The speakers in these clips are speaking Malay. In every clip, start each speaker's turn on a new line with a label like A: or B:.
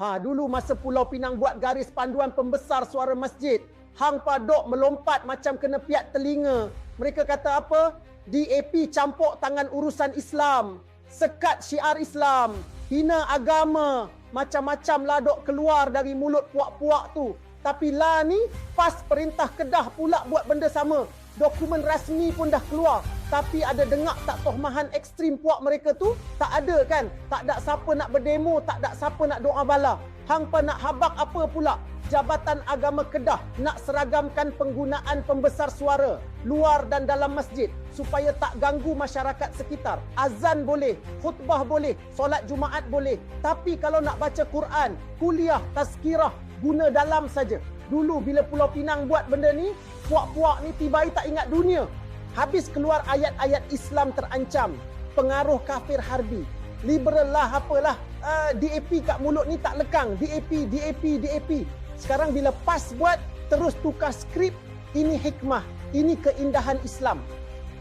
A: Ha dulu masa Pulau Pinang buat garis panduan pembesar suara masjid, hang padok melompat macam kena piat telinga. Mereka kata apa? DAP campur tangan urusan Islam, sekat syiar Islam, hina agama, macam-macam ladok keluar dari mulut puak-puak tu. Tapi lah ni pas perintah Kedah pula buat benda sama. Dokumen rasmi pun dah keluar. Tapi ada dengar tak tohmahan ekstrim puak mereka tu? Tak ada kan? Tak ada siapa nak berdemo, tak ada siapa nak doa bala. Hang nak habak apa pula? Jabatan Agama Kedah nak seragamkan penggunaan pembesar suara luar dan dalam masjid supaya tak ganggu masyarakat sekitar. Azan boleh, khutbah boleh, solat Jumaat boleh. Tapi kalau nak baca Quran, kuliah, tazkirah, guna dalam saja. Dulu bila Pulau Pinang buat benda ni, puak-puak ni tiba tak ingat dunia. Habis keluar ayat-ayat Islam terancam, pengaruh kafir harbi, liberal lah apalah, uh, DAP kat mulut ni tak lekang, DAP, DAP, DAP. Sekarang bila PAS buat, terus tukar skrip, ini hikmah, ini keindahan Islam.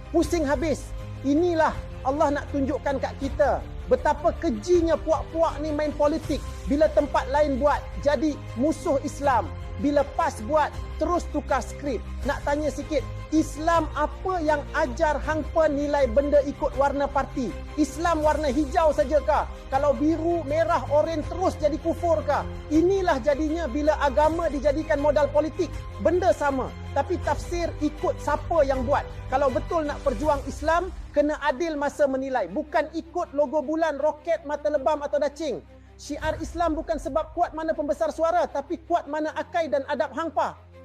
A: Pusing habis. Inilah Allah nak tunjukkan kat kita betapa kejinya puak-puak ni main politik bila tempat lain buat jadi musuh Islam bila PAS buat terus tukar skrip. Nak tanya sikit Islam apa yang ajar hangpa nilai benda ikut warna parti? Islam warna hijau saja kah kalau biru merah oren terus jadi kufur kah? Inilah jadinya bila agama dijadikan modal politik. Benda sama tapi tafsir ikut siapa yang buat. Kalau betul nak perjuang Islam kena adil masa menilai. Bukan ikut logo bulan roket mata lebam atau dacing Syiar Islam bukan sebab kuat mana pembesar suara tapi kuat mana akai dan adab hangpa.